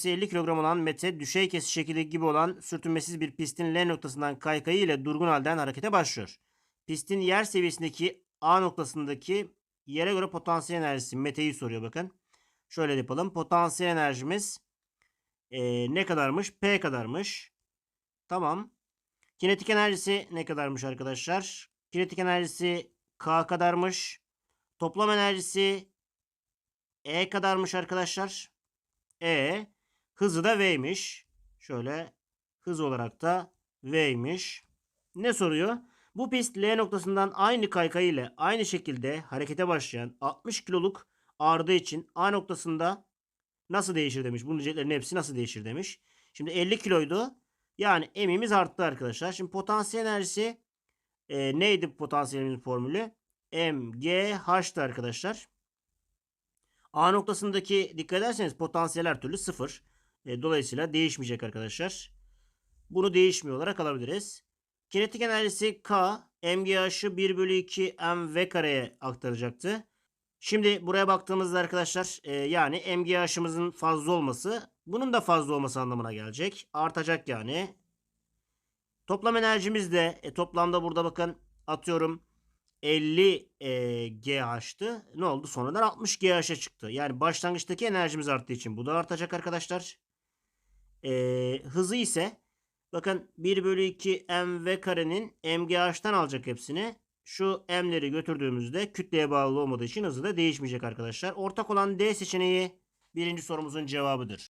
Kütlesi 50 kilogram olan Mete düşey kesiş şekli gibi olan sürtünmesiz bir pistin L noktasından kaykayı ile durgun halden harekete başlıyor. Pistin yer seviyesindeki A noktasındaki yere göre potansiyel enerjisi Mete'yi soruyor bakın. Şöyle yapalım. Potansiyel enerjimiz eee, ne kadarmış? P kadarmış. Tamam. Kinetik enerjisi ne kadarmış arkadaşlar? Kinetik enerjisi K kadarmış. Toplam enerjisi E kadarmış arkadaşlar. E hızı da V'ymiş. Şöyle hız olarak da V'ymiş. Ne soruyor? Bu pist L noktasından aynı kaykay ile aynı şekilde harekete başlayan 60 kiloluk ağırlığı için A noktasında nasıl değişir demiş. Bunun ücretlerinin hepsi nasıl değişir demiş. Şimdi 50 kiloydu. Yani emimiz arttı arkadaşlar. Şimdi potansiyel enerjisi e, neydi potansiyelimizin formülü? MGH'tı arkadaşlar. A noktasındaki dikkat ederseniz potansiyel her türlü sıfır. E, dolayısıyla değişmeyecek arkadaşlar. Bunu değişmiyor olarak alabiliriz. Kinetik enerjisi K, MGH'ı 1 bölü 2 mv kareye aktaracaktı. Şimdi buraya baktığımızda arkadaşlar e, yani MGH'ımızın fazla olması bunun da fazla olması anlamına gelecek. Artacak yani. Toplam enerjimiz de e, toplamda burada bakın atıyorum 50 e, GH'tı. Ne oldu? Sonradan 60 GH'a çıktı. Yani başlangıçtaki enerjimiz arttığı için bu da artacak arkadaşlar. E, hızı ise bakın 1 bölü 2 mv karenin mgh'tan alacak hepsini. Şu m'leri götürdüğümüzde kütleye bağlı olmadığı için hızı da değişmeyecek arkadaşlar. Ortak olan D seçeneği birinci sorumuzun cevabıdır.